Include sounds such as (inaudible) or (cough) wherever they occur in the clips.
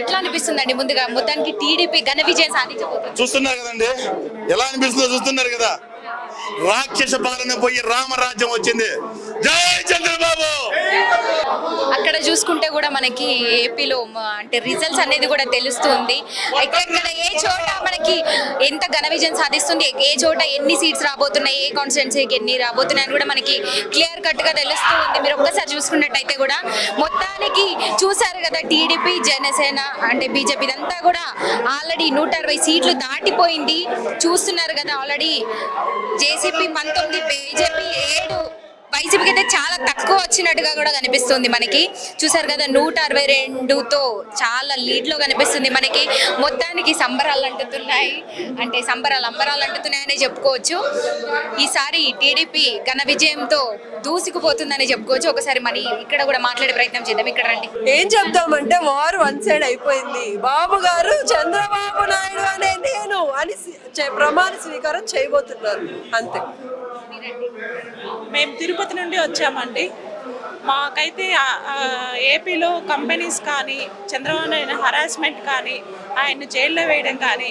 ఎట్లా అనిపిస్తుందండి ముందుగా? మొత్తానికి టీడీపీ ఘన విజయం సాధించబోతుంది. చూస్తున్నారు కదండి? ఎలా అనిపిస్తుందో చూస్తున్నారు కదా? రాక్షస పాలన పోయి రామరాజ్యం వచ్చింది. జై చంద్రబాబు! అక్కడ చూసుకుంటే కూడా మనకి ఏపీలో అంటే రిజల్ట్స్ అనేది కూడా తెలుస్తుంది. అయితే ఇక్కడ ఏ చోట మనకి ఎంత ఘన విజయం సాధిస్తుంది ఏ చోట ఎన్ని సీట్స్ రాబోతున్నాయి ఏ కాన్స్టిట్యున్సీకి ఎన్ని రాబోతున్నాయి అని కూడా మనకి క్లియర్ కట్గా తెలుస్తూ ఉంది మీరు ఒక్కసారి చూసుకున్నట్టయితే కూడా మొత్తానికి చూసారు కదా టీడీపీ జనసేన అంటే బీజేపీ ఇదంతా కూడా ఆల్రెడీ నూట అరవై సీట్లు దాటిపోయింది. చూస్తున్నారు కదా ఆల్రెడీ వైసీపీ పంతొమ్మిది బీజేపీ ఏడు. వైసీపీకి అయితే చాలా తక్కువ వచ్చినట్టుగా కూడా కనిపిస్తుంది మనకి. చూసారు కదా నూట అరవై రెండుతో చాలా లీడ్లో కనిపిస్తుంది మనకి. మొత్తానికి సంబరాలు అంటుతున్నాయి. అంటే సంబరాలు అంబరాలు అంటున్నాయని చెప్పుకోవచ్చు. ఈసారి టీడీపీ ఘన విజయంతో దూసుకుపోతుందని చెప్పుకోవచ్చు. ఒకసారి మరి ఇక్కడ కూడా మాట్లాడే ప్రయత్నం చేద్దాం. ఇక్కడ రండి. ఏం చెప్తామంటే వారు వన్ సైడ్ అయిపోయింది. బాబు గారు చంద్రబాబు నాయుడు అనే నేను అని ప్రమాణ స్వీకారం చేయబోతున్నారు. అంతే. మేము తిరుపతి నుండి వచ్చామండి. మాకైతే ఏపీలో కంపెనీస్ కానీ చంద్రబాబు నాయుడు హరాస్మెంట్ కానీ ఆయన జైల్లో వేయడం కానీ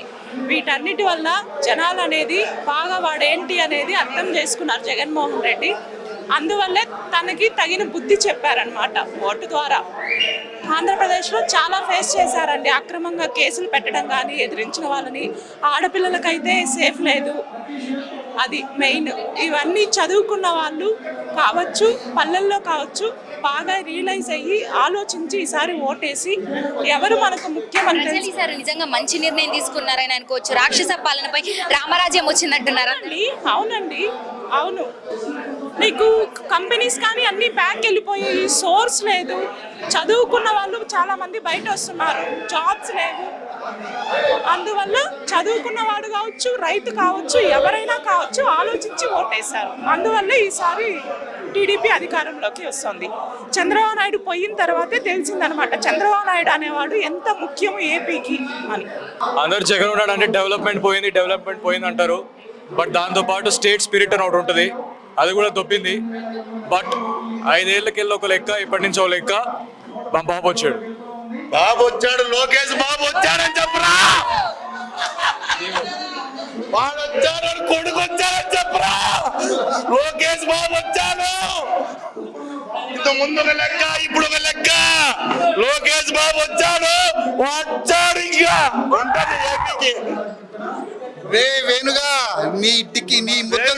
వీటన్నిటి వల్ల జనాలు అనేది బాగా వాడేంటి అనేది అర్థం చేసుకున్నారు జగన్మోహన్ రెడ్డి. అందువల్లే తనకి తగిన బుద్ధి చెప్పారనమాట ఓటు ద్వారా. ఆంధ్రప్రదేశ్లో చాలా ఫేస్ చేశారండి. అక్రమంగా కేసులు పెట్టడం కానీ ఎదిరించిన వాళ్ళని. ఆడపిల్లలకైతే సేఫ్ లేదు. అది మెయిన్. ఇవన్నీ చదువుకున్న వాళ్ళు కావచ్చు పల్లెల్లో కావచ్చు బాగా రియలైజ్ అయ్యి ఆలోచించి ఈసారి ఓటేసి ఎవరు మనకు ముఖ్యమంత్రి ఈసారి నిజంగా మంచి నిర్ణయం తీసుకున్నారని అనుకోవచ్చు. రాక్షస పాలనపై రామరాజ్యం వచ్చిందంటున్నారా? అవునండి అవునండి అవును. నీకు కంపెనీస్ కానీ అన్ని బ్యాక్ వెళ్ళిపోయాయి సోర్స్ లేదు. చదువుకున్న వాళ్ళు చాలా మంది బయట వస్తున్నారు. జాబ్స్ లేవు. అందువల్ల చదువుకున్న వాడు కావచ్చు రైతు కావచ్చు ఎవరైనా కావచ్చు ఆలోచించి ఓటేశారు. అందువల్ల ఈసారి టీడీపీ అధికారంలోకి వస్తుంది. చంద్రబాబు నాయుడు పోయిన తర్వాతే తెలిసిందనమాట. చంద్రబాబు నాయుడు అనేవాడు ఎంత ముఖ్యం ఏపీకి అని. అందరు జగన్ ఉన్నాడు అంటే డెవలప్మెంట్ పోయింది డెవలప్మెంట్ పోయింది అంటారు. బట్ దాంతో పాటు స్టేట్ స్పిరిట్ అని ఒకటి ఉంటుంది. అది కూడా దొబ్బింది బట్ ఐదేళ్ళకెళ్ళి ఒక లెక్క ఇప్పటి నుంచి ఒక లెక్క మా బాబు వచ్చాడు. బాబు వచ్చాడు లోకేష్ బాబు వచ్చాడని చెప్పరా. వాడు వచ్చాడు కొడుకు వచ్చాడని చెప్పరా. లోకేష్ బాబు వచ్చాడు. ఇంత ముందు ఒక లెక్క ఇప్పుడు ఒక లెక్క. లోకేష్ బాబు వచ్చాడు వచ్చాడు ఇంకా. ఉంటది ఏపీకి. రే వేణుగా నీ ఇంటికి నీ ముత్త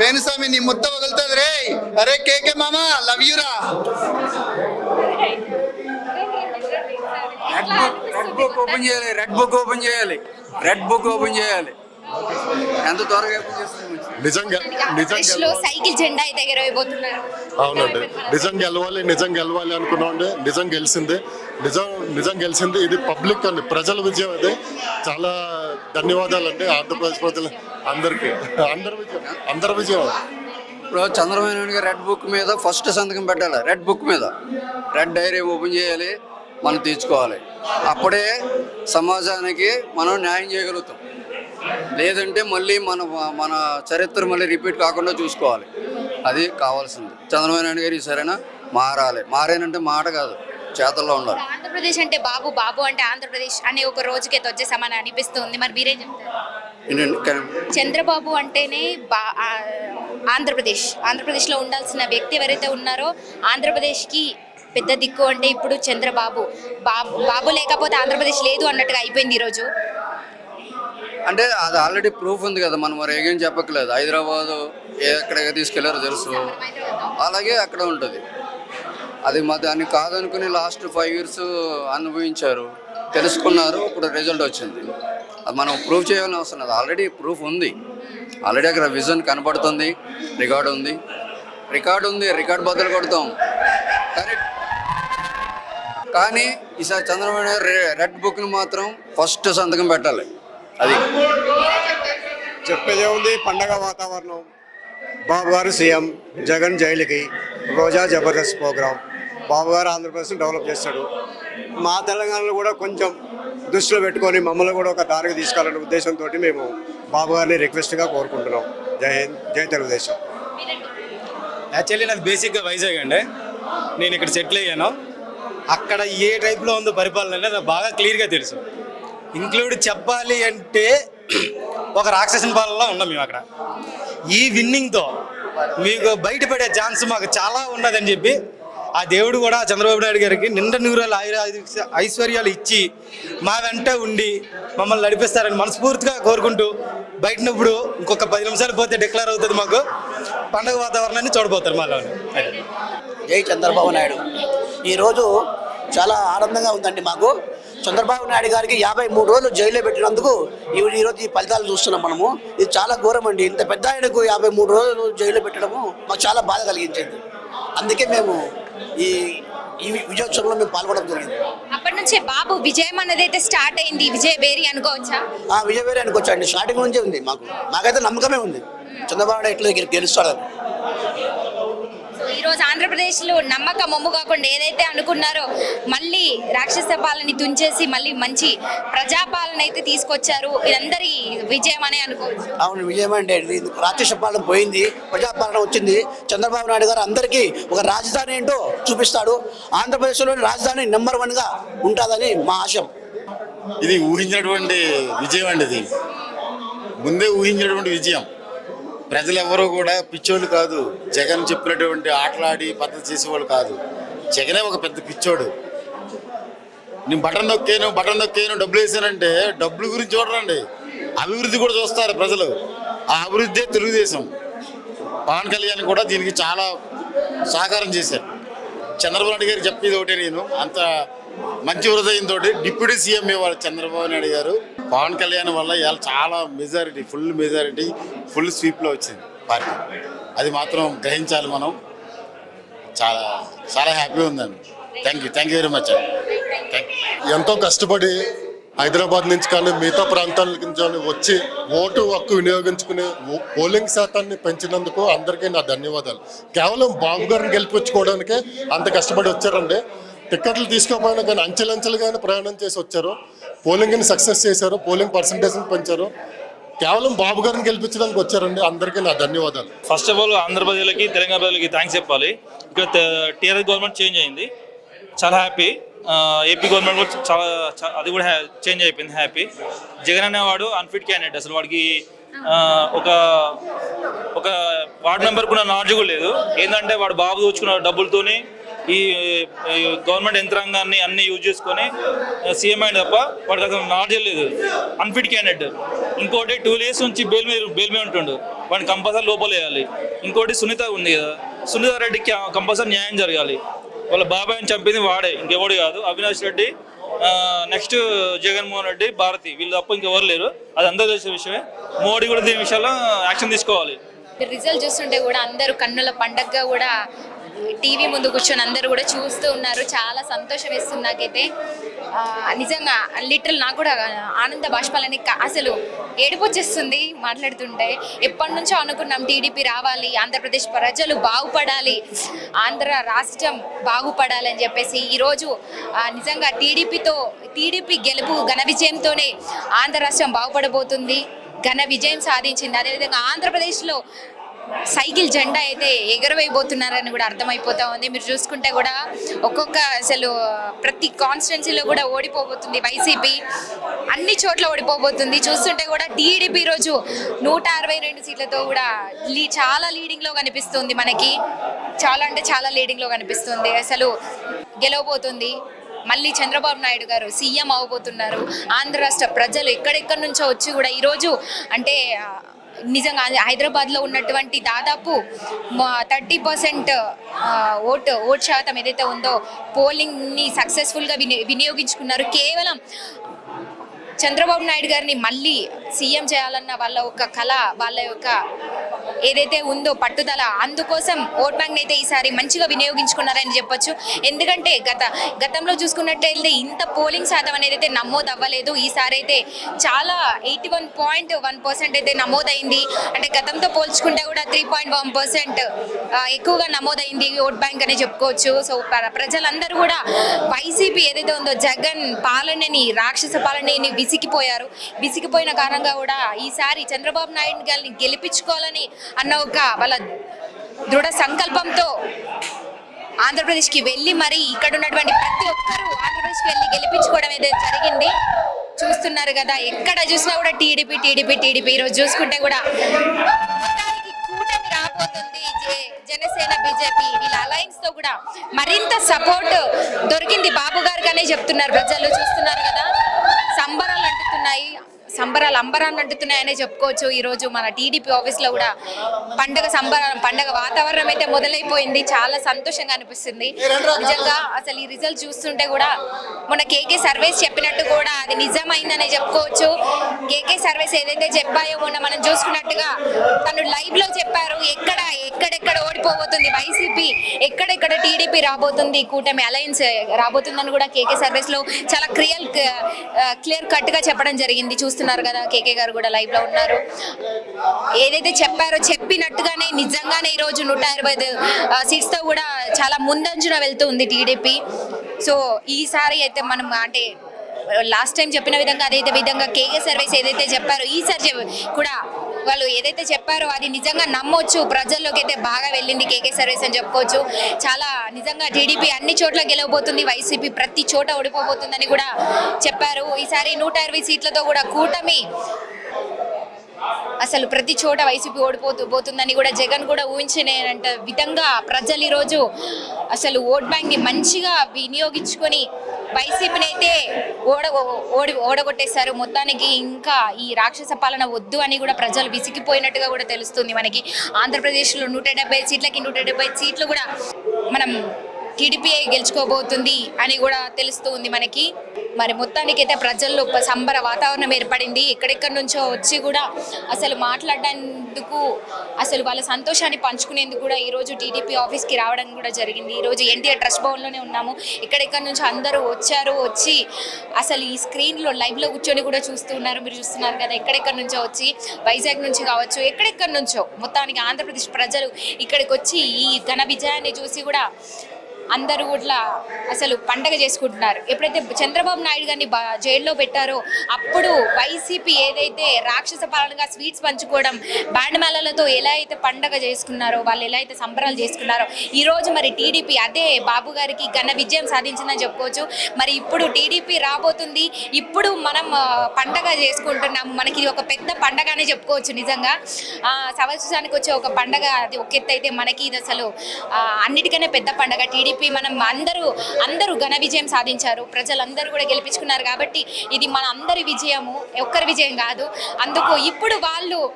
వేణుస్వామి నీ ముత్త వదులుతుంది రే. అరే కేకే మామ లవ్ యూరా? రెడ్ బుక్ ఓపెన్ చేయాలి రెడ్ బుక్ ఓపెన్ చేయాలి రెడ్ బుక్ ఓపెన్ చేయాలి. ఎంత త్వరగా. నిజంగా లో సైకిల్ జెండా అయితే ఎగరవేయబోతున్నారు. అవునండి. నిజం గెలవాలి నిజం గెలవాలి అనుకున్నామండి. నిజం గెలిచింది. నిజం నిజం గెలిచింది. ఇది పబ్లిక్ అండి. ప్రజల విజయం అది. చాలా ధన్యవాదాలు అండి ఆంధ్రప్రదేశ్ ప్రజలు అందరికీ. అందరి విజయం అందరి విజయం ఇప్పుడు చంద్రబాబు నాయుడు గారు రెడ్ బుక్ మీద ఫస్ట్ సంతకం పెట్టాలి. రెడ్ బుక్ మీద. రెడ్ డైరీ ఓపెన్ చేయాలి. మనం తీర్చుకోవాలి. అప్పుడే సమాజానికి మనం న్యాయం చేయగలుగుతాం. లేదంటే మళ్ళీ మన మన చరిత్ర మళ్ళీ రిపీట్ కాకుండా చూసుకోవాలి. అది కావాల్సింది. చంద్రబాబు నాయుడు గారు సరైన మారాలి. మారేనంటే మాట కాదు. చేతల్లో ఉండాలి. ఆంధ్రప్రదేశ్ అంటే బాబు బాబు అంటే ఆంధ్రప్రదేశ్ అనే ఒక రోజుకి వచ్చేసామని అనిపిస్తుంది. మరి మీరే చెప్తారు? చంద్రబాబు అంటేనే బా ఆంధ్రప్రదేశ్. ఆంధ్రప్రదేశ్లో ఉండాల్సిన వ్యక్తి ఎవరైతే ఉన్నారో ఆంధ్రప్రదేశ్కి పెద్ద దిక్కు అంటే ఇప్పుడు చంద్రబాబు. బాబు బాబు లేకపోతే ఆంధ్రప్రదేశ్ లేదు అన్నట్టుగా అయిపోయింది ఈరోజు. అంటే అది ఆల్రెడీ ప్రూఫ్ ఉంది కదా మనం మరి ఏం చెప్పట్లేదు హైదరాబాద్ ఎక్కడికి తీసుకెళ్ళారో తెలుసు. అలాగే అక్కడ ఉంటుంది. అది మా దాన్ని కాదనుకుని లాస్ట్ ఫైవ్ ఇయర్స్ అనుభవించారు. తెలుసుకున్నారు ఇప్పుడు రిజల్ట్ వచ్చింది. అది మనం ప్రూవ్ చేయాలని అవసరం లేదు. ఆల్రెడీ ప్రూఫ్ ఉంది. ఆల్రెడీ అక్కడ విజన్ కనబడుతుంది రికార్డు ఉంది. రికార్డు ఉంది రికార్డు బదులు కొడతాం. కానీ కానీ ఈసారి చంద్రబాబు నాయుడు రె- రెడ్ బుక్ని మాత్రం ఫస్ట్ సంతకం పెట్టాలి. అది. చెప్పేదే ఉంది పండగ వాతావరణం. బాబు గారు సీఎం జగన్ జైలుకి రోజా జబర్దస్త్ ప్రోగ్రాం. బాబు గారు ఆంధ్రప్రదేశ్ని డెవలప్ చేస్తాడు. మా తెలంగాణలో కూడా కొంచెం దృష్టిలో పెట్టుకొని మమ్మల్ని కూడా ఒక దారికి తీసుకెళ్ళాలనే ఉద్దేశంతో మేము బాబు గారిని రిక్వెస్ట్గా కోరుకుంటున్నాం. జై హింద్ జై తెలుగుదేశం. యాక్చువల్లీ నాది బేసిక్గా వైజాగ్ అండి. నేను ఇక్కడ సెటిల్ అయ్యాను. అక్కడ ఏ టైప్లో ఉందో పరిపాలన అనేది నాకు బాగా క్లియర్గా తెలుసు. ఇంక్లూడ్ చెప్పాలి అంటే (clears throat) ఒక రాక్షసిన పాలనలో ఉన్నాం మేము అక్కడ. ఈ విన్నింగ్తో మీకు బయటపడే ఛాన్స్ మాకు చాలా ఉన్నదని చెప్పి ఆ దేవుడు కూడా చంద్రబాబు నాయుడు గారికి నిండా నూరాలు ఆయుర ఐశ్వర్యాలు ఇచ్చి మా వెంట ఉండి మమ్మల్ని నడిపిస్తారని మనస్ఫూర్తిగా కోరుకుంటూ బయటనప్పుడు ఇంకొక పది నిమిషాలు పోతే డిక్లేర్ అవుతుంది మాకు. పండగ వాతావరణాన్ని చూడబోతారు మళ్ళీ జై చంద్రబాబు నాయుడు. ఈరోజు చాలా ఆనందంగా ఉందండి మాకు. చంద్రబాబు నాయుడు గారికి యాభై మూడు రోజులు జైల్లో పెట్టినందుకు ఈ- ఈరోజు ఈ ఫలితాలు చూస్తున్నాం మనము. ఇది చాలా ఘోరం అండి. ఇంత పెద్ద ఆయనకు యాభై మూడు రోజులు జైల్లో పెట్టడము మాకు చాలా బాధ కలిగించింది. అందుకే మేము ఈ ఈ విజయోత్సవంలో మేము పాల్గొనడం జరిగింది. అప్పటి నుంచే బాబు విజయం అనేది అయితే స్టార్ట్ అయింది. విజయ బేరి అనుకోవచ్చా? ఆ విజయవేరే అనుకోవచ్చండి స్టార్టింగ్ నుంచే ఉంది మాకు. మాకైతే నమ్మకమే ఉంది. చంద్రబాబు నాయుడు ఎట్లా గెలు- గెలుస్తాడని. సో ఈ రోజు ఆంధ్రప్రదేశ్లో నమ్మకం మొమ్ము కాకుండా ఏదైతే అనుకున్నారో మళ్ళీ రాక్షస పాలన తుంచేసి మళ్ళీ మంచి ప్రజాపాలన అయితే తీసుకొచ్చారు. ఇదందరి విజయం అనే అనుకోవచ్చు అవును విజయం అంటే ఇది రాక్షస పాలన పోయింది ప్రజాపాలన వచ్చింది. చంద్రబాబు నాయుడు గారు అందరికీ ఒక రాజధాని ఏంటో చూపిస్తాడు. ఆంధ్రప్రదేశ్లోని రాజధాని నెంబర్ వన్గా ఉంటుందని మా ఆశయం ఇది ఊహించినటువంటి విజయం అండి ఇది. ముందే ఊహించినటువంటి విజయం. ప్రజలు కూడా పిచ్చోళ్ళు కాదు. జగన్ చెప్పినటువంటి ఆటలాడి పద్ధతి చేసేవాళ్ళు కాదు. జగనే ఒక పెద్ద పిచ్చోడు. నేను బటన్ నొక్కాను బటన్ నొక్కాను డబ్బులు వేసానంటే డబ్బుల గురించి చూడరండి. అభివృద్ధి కూడా చూస్తారు ప్రజలు. ఆ అభివృద్ధి తెలుగుదేశం. పవన్ కళ్యాణ్ కూడా దీనికి చాలా సహకారం చేశారు. చంద్రబాబు నాయుడు గారు చెప్పేది ఒకటే నేను. అంత మంచి హృదయంతో డిప్యూటీ సీఎం ఇవాళ చంద్రబాబు నాయుడు గారు. పవన్ కళ్యాణ్ వల్ల ఇవాళ చాలా మెజారిటీ ఫుల్ మెజారిటీ ఫుల్ స్వీప్లో వచ్చింది పార్టీ. అది మాత్రం గ్రహించాలి మనం. చాలా చాలా హ్యాపీగా ఉందండి. Thank you thank you very much ఎంతో కష్టపడి హైదరాబాద్ నుంచి కానీ మిగతా ప్రాంతాల నుంచి కానీ వచ్చి ఓటు హక్కు వినియోగించుకుని ఓ- పోలింగ్ శాతాన్ని పెంచినందుకు అందరికీ నా ధన్యవాదాలు. కేవలం బాబు గారిని గెలిపించుకోవడానికే అంత కష్టపడి వచ్చారండి. టిక్కెట్లు తీసుకోకపోయినా కానీ అంచెలంచెలుగానే ప్రయాణం చేసి వచ్చారు. పోలింగ్ని సక్సెస్ చేశారు. పోలింగ్ పర్సంటేజ్ని పెంచారు. కేవలం బాబు గారిని గెలిపించడానికి వచ్చారండి. అందరికీ నా ధన్యవాదాలు. ఫస్ట్ ఆఫ్ ఆల్ ఆంధ్రప్రదేశ్కి తెలంగాణ ప్రజలకి థ్యాంక్స్ చెప్పాలి. ఇక్కడ టీఆర్ఎస్ గవర్నమెంట్ చేంజ్ అయింది. చాలా హ్యాపీ ఏపీ గవర్నమెంట్ కూడా చాలా అది కూడా చేంజ్ అయిపోయింది. హ్యాపీ జగన్ అనేవాడు అన్ఫిట్ క్యాండిడేట్ అసలు వాడికి ఒక ఒక వార్డ్ మెంబర్ కూడా నాలెడ్జ్ కూడా లేదు. ఏంటంటే వాడు బాబు దోచుకున్న డబ్బులతోని ఈ గవర్నమెంట్ యంత్రాంగాన్ని అన్ని యూజ్ చేసుకొని సీఎం అయిన తప్ప వాడికి అసలు నాలెడ్జ్ లేదు. అన్ఫిట్ క్యాండిడేట్ ఇంకోటి టూ ఇయర్స్ నుంచి బెయిల్ మీద బెయిల్ మీద ఉంటుండు. వాడిని కంపల్సరీ లోపల వేయాలి. ఇంకోటి సునీత ఉంది కదా. సునీత రెడ్డికి కంపల్సరీ న్యాయం జరగాలి. వాళ్ళ బాబాయ్ని చంపింది వాడే ఇంకెవడు కాదు. అవినాష్ రెడ్డి నెక్స్ట్ జగన్మోహన్ రెడ్డి భారతి. వీళ్ళు తప్ప ఇంకెవరు లేరు. అది అందరూ తెలిసిన విషయమే. మోడీ కూడా దీని విషయాల్లో యాక్షన్ తీసుకోవాలి. రిజల్ట్ చూస్తుంటే కూడా అందరూ కన్నుల పండగగా కూడా టీవీ ముందు కూర్చొని అందరూ కూడా చూస్తూ ఉన్నారు. చాలా సంతోషం వేస్తుంది నాకైతే. నిజంగా లిటరల్ నాకు కూడా ఆనంద బాష్పాలని అసలు ఏడుపు వచ్చేస్తుంది మాట్లాడుతుంటే. ఎప్పటి నుంచో అనుకున్నాం టీడీపీ రావాలి ఆంధ్రప్రదేశ్ ప్రజలు బాగుపడాలి ఆంధ్ర రాష్ట్రం బాగుపడాలి అని చెప్పేసి ఈరోజు నిజంగా టీడీపీతో టీడీపీ గెలుపు ఘన విజయంతోనే ఆంధ్ర రాష్ట్రం బాగుపడబోతుంది. ఘన విజయం సాధించింది. అదేవిధంగా ఆంధ్రప్రదేశ్లో సైకిల్ జెండా అయితే ఎగరవేయబోతున్నారని కూడా అర్థమైపోతా ఉంది. మీరు చూసుకుంటే కూడా ఒక్కొక్క అసలు ప్రతి కాన్స్టిట్యున్సీలో కూడా ఓడిపోబోతుంది. వైసీపీ అన్ని చోట్ల ఓడిపోబోతుంది. చూస్తుంటే కూడా టీడీపీ రోజు నూట అరవై రెండు సీట్లతో కూడా లీ చాలా లీడింగ్లో కనిపిస్తుంది మనకి. చాలా అంటే చాలా లీడింగ్లో కనిపిస్తుంది. అసలు గెలవబోతుంది. మళ్ళీ చంద్రబాబు నాయుడు గారు సీఎం అవబోతున్నారు. ఆంధ్ర రాష్ట్ర ప్రజలు ఎక్కడెక్కడి నుంచో వచ్చి కూడా ఈరోజు అంటే నిజంగా హైదరాబాద్లో ఉన్నటువంటి దాదాపు థర్టీ పర్సెంట్ ఓటు ఓట్ శాతం ఏదైతే ఉందో పోలింగ్ని సక్సెస్ఫుల్గా విని వినియోగించుకున్నారు. కేవలం చంద్రబాబు నాయుడు గారిని మళ్ళీ సీఎం చేయాలన్న వాళ్ళ ఒక కళ వాళ్ళ యొక్క ఏదైతే ఉందో పట్టుదల అందుకోసం ఓట్ బ్యాంక్ అయితే ఈసారి మంచిగా వినియోగించుకున్నారని చెప్పొచ్చు. ఎందుకంటే గత గతంలో చూసుకున్నట్టయితే ఇంత పోలింగ్ శాతం అనేది అయితే నమోదు అవ్వలేదు ఈసారి అయితే చాలా eighty one point one percent అయితే నమోదైంది. అంటే గతంతో పోల్చుకుంటే కూడా త్రీ పాయింట్ వన్ పర్సెంట్ ఎక్కువగా నమోదైంది ఓట్ బ్యాంక్ అని చెప్పుకోవచ్చు. సో ప్రజలందరూ కూడా వైసీపీ ఏదైతే ఉందో జగన్ పాలనని రాక్షస పాలనని విసిగిపోయారు. విసిగిపోయిన కారణంగా కూడా ఈసారి చంద్రబాబు నాయుడు గారిని గెలిపించుకోవాలని అన్న ఒక వాళ్ళ దృఢ సంకల్పంతో ఆంధ్రప్రదేశ్కి వెళ్ళి మరి ఇక్కడ ఉన్నటువంటి ప్రతి ఒక్కరూ ఆంధ్రప్రదేశ్కి వెళ్ళి గెలిపించుకోవడం అయితే జరిగింది. చూస్తున్నారు కదా ఎక్కడ చూసినా కూడా టీడీపీ టీడీపీ టీడీపీ. ఈరోజు చూసుకుంటే కూడా మొత్తానికి కూటమి రాబోతుంది. జనసేన బీజేపీ. వీళ్ళ అలయన్స్తో కూడా మరింత సపోర్ట్ దొరికింది. బాబు గారికి అనే చెప్తున్నారు ప్రజలు. చూస్తున్నారు కదా. సంబరాలు అంబరాన్ని అంటున్నాయనే చెప్పుకోవచ్చు. ఈ రోజు మన టీడీపీ ఆఫీస్లో కూడా పండగ సంబరం పండగ వాతావరణం అయితే మొదలైపోయింది. చాలా సంతోషంగా అనిపిస్తుంది. నిజంగా అసలు ఈ రిజల్ట్ చూస్తుంటే కూడా మన కేకే సర్వేస్ చెప్పినట్టు కూడా అది నిజమైందనే చెప్పుకోవచ్చు. కేకే సర్వేస్ ఏదైతే చెప్పాయో మొన్న మనం చూసుకున్నట్టుగా తను లైవ్లో చెప్పారు. ఎక్కడ ఎక్కడెక్కడ ఓడిపోబోతుంది వైసీపీ? ఎక్కడెక్కడ టీడీపీ రాబోతుంది? కూటమి అలయన్స్ రాబోతుందని కూడా కేకే సర్వేస్లో చాలా క్లియర్ క్లియర్ కట్గా చెప్పడం జరిగింది. చూస్తున్నారు కదా కేకే గారు కూడా లైవ్లో ఉన్నారు. ఏదైతే చెప్పారో చెప్పినట్టుగానే నిజంగానే ఈ రోజు నూట ఇరవై సీట్స్తో కూడా చాలా ముందంజున వెళ్తుంది టీడీపీ. సో ఈసారి అయితే మనం అంటే లాస్ట్ టైం చెప్పిన విధంగా అదే విధంగా కేకే సర్వీస్ ఏదైతే చెప్పారో ఈసారి చెప్- కూడా వాళ్ళు ఏదైతే చెప్పారో అది నిజంగా నమ్మొచ్చు. ప్రజల్లోకి అయితే బాగా వెళ్ళింది కేకే సర్వీస్ అని చెప్పుకోవచ్చు. చాలా నిజంగా టీడీపీ అన్ని చోట్ల గెలవబోతుంది. వైసీపీ ప్రతి చోట ఓడిపోబోతుందని కూడా చెప్పారు. ఈసారి నూట ఇరవై సీట్లతో కూడా కూటమి అసలు ప్రతి చోట వైసీపీ ఓడిపోతూ పోతుందని కూడా జగన్ కూడా ఊహించినంత విధంగా ప్రజలు ఈరోజు అసలు ఓట్ బ్యాంక్ని మంచిగా వినియోగించుకొని వైసీపీని అయితే ఓడ ఓడి ఓడగొట్టేశారు. మొత్తానికి ఇంకా ఈ రాక్షస పాలన వద్దు అని కూడా ప్రజలు విసిగిపోయినట్టుగా కూడా తెలుస్తుంది మనకి. ఆంధ్రప్రదేశ్లో నూట డెబ్బై సీట్లకి నూట డెబ్బై సీట్లు కూడా మనం టీడీపీ గెలుచుకోబోతుంది అని కూడా తెలుస్తూ ఉంది మనకి. మరి మొత్తానికి అయితే ప్రజల్లో సంబర వాతావరణం ఏర్పడింది. ఎక్కడెక్కడి నుంచో వచ్చి కూడా అసలు మాట్లాడేందుకు అసలు వాళ్ళ సంతోషాన్ని పంచుకునేందుకు కూడా ఈ రోజు టీడీపీ ఆఫీస్కి రావడం కూడా జరిగింది. ఈ రోజు ఎన్టీఆర్ ట్రస్ట్ భవన్లోనే ఉన్నాము. ఎక్కడెక్కడి నుంచో అందరూ వచ్చారు వచ్చి అసలు ఈ స్క్రీన్లో లైవ్లో కూర్చొని కూడా చూస్తూ ఉన్నారు. మీరు చూస్తున్నారు కదా ఎక్కడెక్కడి నుంచో వచ్చి వైజాగ్ నుంచి కావచ్చు ఎక్కడెక్కడి నుంచో మొత్తానికి ఆంధ్రప్రదేశ్ ప్రజలు ఇక్కడికి వచ్చి ఈ ఘన విజయాన్ని చూసి కూడా అందరూ కూడా అసలు పండగ చేసుకుంటున్నారు. ఎప్పుడైతే చంద్రబాబు నాయుడు గారిని జైల్లో పెట్టారో అప్పుడు వైసీపీ ఏదైతే రాక్షస పాలనగా స్వీట్స్ పంచుకోవడం బ్యాండ్ మేళాలతో ఎలా అయితే పండగ చేసుకున్నారో వాళ్ళు ఎలా అయితే సంబరాలు చేసుకున్నారో ఈరోజు మరి టీడీపీ అదే బాబు గారికి ఘన విజయం సాధించిందని చెప్పుకోవచ్చు. మరి ఇప్పుడు టీడీపీ రాబోతుంది. ఇప్పుడు మనం పండగ చేసుకుంటున్నాము. మనకి ఇది ఒక పెద్ద పండగనే చెప్పుకోవచ్చు నిజంగా. సంవత్సరానికి వచ్చే ఒక పండగ అది ఒక ఎత్తు అయితే మనకి ఇది అసలు అన్నిటికనే పెద్ద పండగ. టీడీపీ మనం అందరూ అందరూ ఘన విజయం సాధించారు. ప్రజలందరూ కూడా గెలిపించుకున్నారు కాబట్టి ఇది మన అందరి విజయము ఒక్కరి విజయం కాదు. అందుకు ఇప్పుడు వాళ్ళు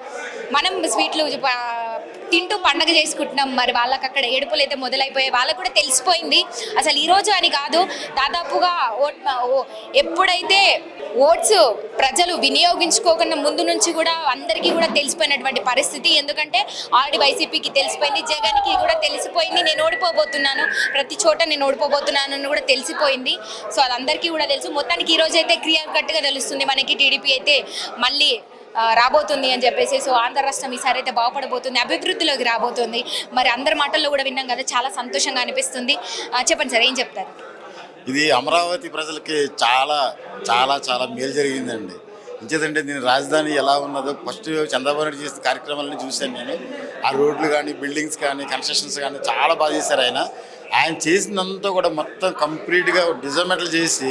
మనం స్వీట్లు తింటూ పండగ చేసుకుంటున్నాం. మరి వాళ్ళకి అక్కడ ఏడుపులు అయితే మొదలైపోయాయి. వాళ్ళకు కూడా తెలిసిపోయింది. అసలు ఈరోజు అని కాదు దాదాపుగా ఓట్ ఓ- ఎప్పుడైతే ఓట్స్ ప్రజలు వినియోగించుకోకుండా ముందు నుంచి కూడా అందరికీ కూడా తెలిసిపోయినటువంటి పరిస్థితి. ఎందుకంటే ఆల్రెడీ వైసీపీకి తెలిసిపోయింది జగన్కి కూడా తెలిసిపోయింది. నేను ఓడిపోబోతున్నాను ప్రతి చోట నేను ఓడిపోబోతున్నాను అని కూడా తెలిసిపోయింది. సో అది అందరికీ కూడా తెలుసు. మొత్తానికి ఈరోజు అయితే క్లియర్ కట్గా తెలుస్తుంది. మనకి టీడీపీ అయితే మళ్ళీ రాబోతుంది అని చెప్పేసి. సో ఆంధ్ర రాష్ట్రం ఈసారి అయితే బాగుపడబోతుంది అభివృద్ధిలోకి రాబోతుంది. మరి అందరి మాటల్లో కూడా విన్నాం కదా చాలా సంతోషంగా అనిపిస్తుంది. చెప్పండి సార్ ఏం చెప్తారు? ఇది అమరావతి ప్రజలకి చాలా చాలా చాలా మేలు జరిగిందండి. ఇంకేదంటే నేను రాజధాని ఎలా ఉన్నదో ఫస్ట్ చంద్రబాబు నాయుడు చేసిన కార్యక్రమాలని చూశాను నేను. ఆ రోడ్లు కానీ బిల్డింగ్స్ కానీ కన్స్ట్రక్షన్స్ కానీ చాలా బాగా చేశారు ఆయన. ఆయన చేసినంతా కూడా మొత్తం కంప్లీట్గా డిజైన్మెంట్లు చేసి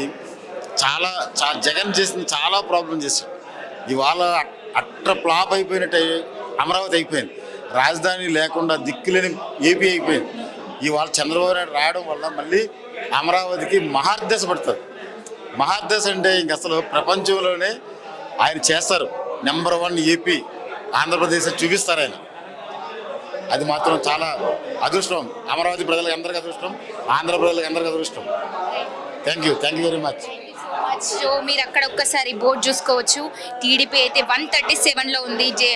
చాలా చా జగన్ చేసిన చాలా ప్రాబ్లం చేశాడు. ఇవాళ అట్ర ఫ్లాప్ అయిపోయినట్టు అమరావతి అయిపోయింది. రాజధాని లేకుండా దిక్కులేని ఏపీ అయిపోయింది. ఇవాళ చంద్రబాబు నాయుడు రావడం వల్ల మళ్ళీ అమరావతికి మహార్దశ పడుతుంది. మహార్దశ అంటే ఇంక అసలు ప్రపంచంలోనే ఆయన చేస్తారు. నెంబర్ వన్ ఏపీ ఆంధ్రప్రదేశ్ చూపిస్తారు ఆయన. అది మాత్రం చాలా అదృష్టం. అమరావతి ప్రజలకు అందరికీ అదృష్టం ఆంధ్ర ప్రజలకు అందరికీ అదృష్టం. Thank you thank you very much so మీరు అక్కడ ఒక్కసారి బోర్డు చూసుకోవచ్చు. టీడీపీ అయితే వన్ థర్టీ సెవెన్లో ఉంది. జే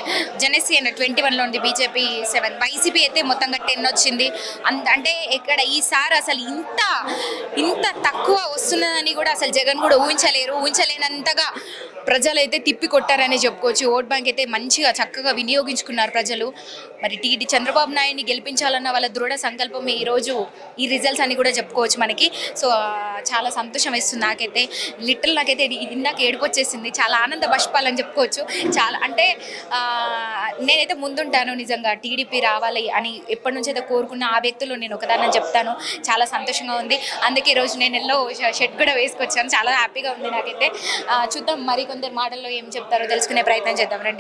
జనసేన ట్వంటీ వన్లో ఉంది. బీజేపీ సెవెన్ వైసీపీ అయితే మొత్తంగా టెన్ వచ్చింది. అంత అంటే ఇక్కడ ఈసారి అసలు ఇంత ఇంత తక్కువ వస్తున్నదని కూడా అసలు జగన్ కూడా ఊహించలేరు. ఊహించలేనంతగా ప్రజలు అయితే తిప్పి కొట్టారని చెప్పుకోవచ్చు. ఓట్ బ్యాంక్ అయితే మంచిగా చక్కగా వినియోగించుకున్నారు ప్రజలు. మరి టీడీ చంద్రబాబు నాయుడిని గెలిపించాలన్న వాళ్ళ దృఢ సంకల్పం ఈరోజు ఈ రిజల్ట్స్ అని కూడా చెప్పుకోవచ్చు మనకి. సో చాలా సంతోషం వేస్తుంది నాకైతే. లిటిల్ నాకైతే ఇది ఇది ఇందాక ఏడుపు వచ్చేసింది చాలా ఆనంద బష్పాలని చెప్పుకోవచ్చు. చాలా అంటే నేనైతే ముందుంటాను నిజంగా టీడీపీ రావాలి అని ఎప్పటి నుంచి అయితే కోరుకున్న ఆ వ్యక్తులు నేను ఒకదాన్ని చెప్తాను. చాలా సంతోషంగా ఉంది. అందుకే ఈరోజు నేను ఎల్లో షర్ట్ కూడా వేసుకొచ్చాను. చాలా హ్యాపీగా ఉంది నాకైతే. చూద్దాం మరి కొందరు మాటల్లో ఏం చెప్తారో తెలుసుకునే ప్రయత్నం చేద్దాం. రండి.